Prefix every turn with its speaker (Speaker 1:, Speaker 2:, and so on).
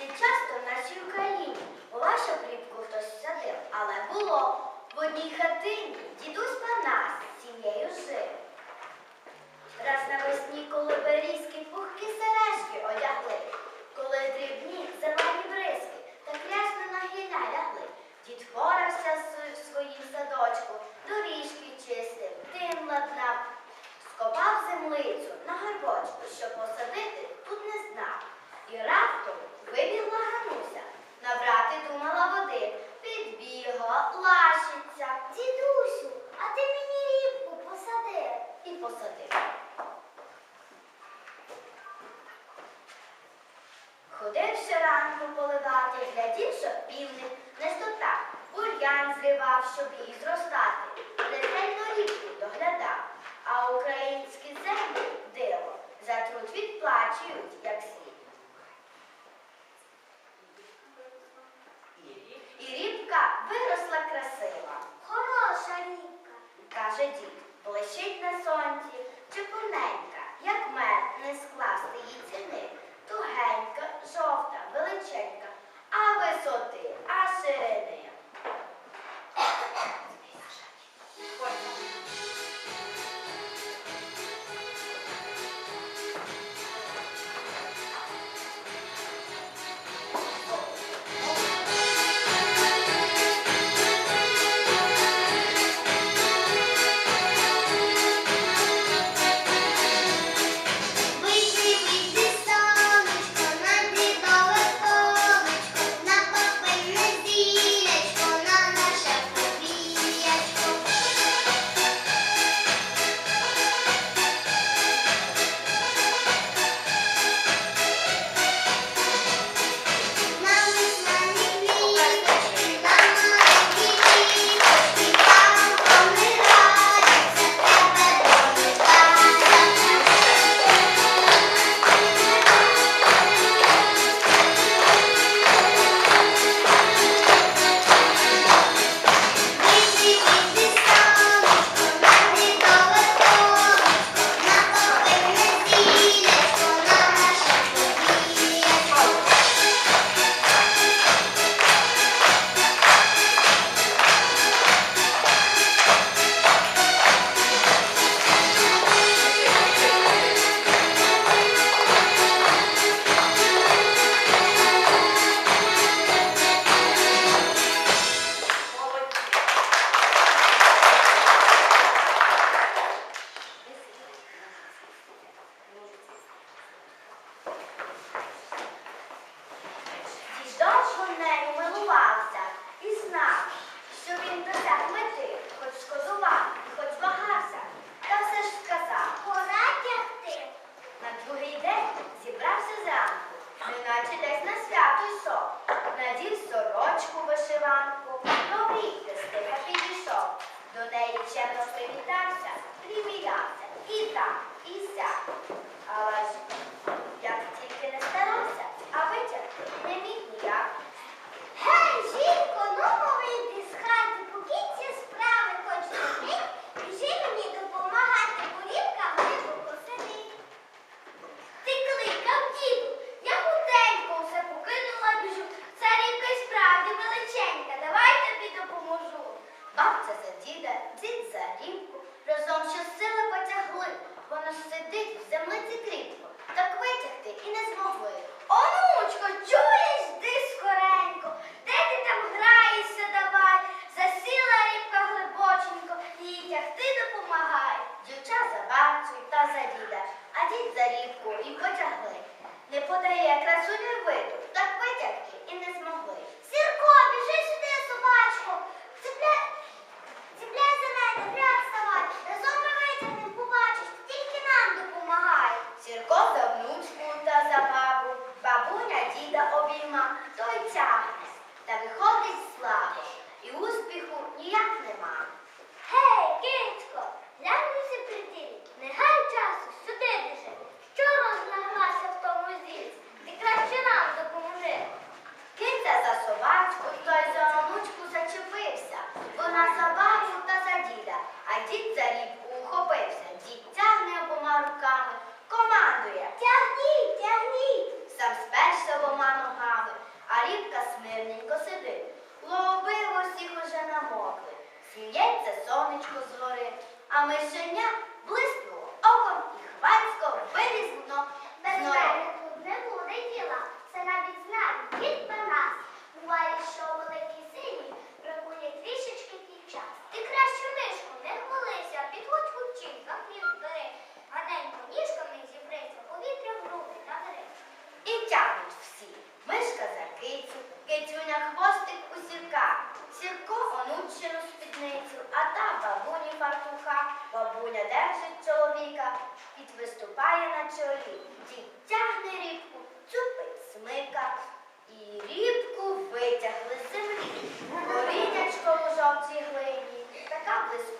Speaker 1: Не часто в нашій Україні у що плівку хтось садив, але було в одній хатині дідусь Панас з сім'єю жив. Раз навесні, коли беріг. щоб їй зростати. нею милувався і знав, що він досяг мене. ухопився, дід тягне обома руками, командує. Тягніть, тягніть, сам сперся обома ногами, а
Speaker 2: рібка
Speaker 1: смирненько сидить. Лобило всіх уже намокли, сміється сонечко з гори, а мишеня блиснуло оком і хвацько вилізно. Бабуля держить чоловіка, під виступає на чолі, дід тягне рібку, цупить смика. І рібку витягли з землі. Горітячко в жовтій глині, така близька.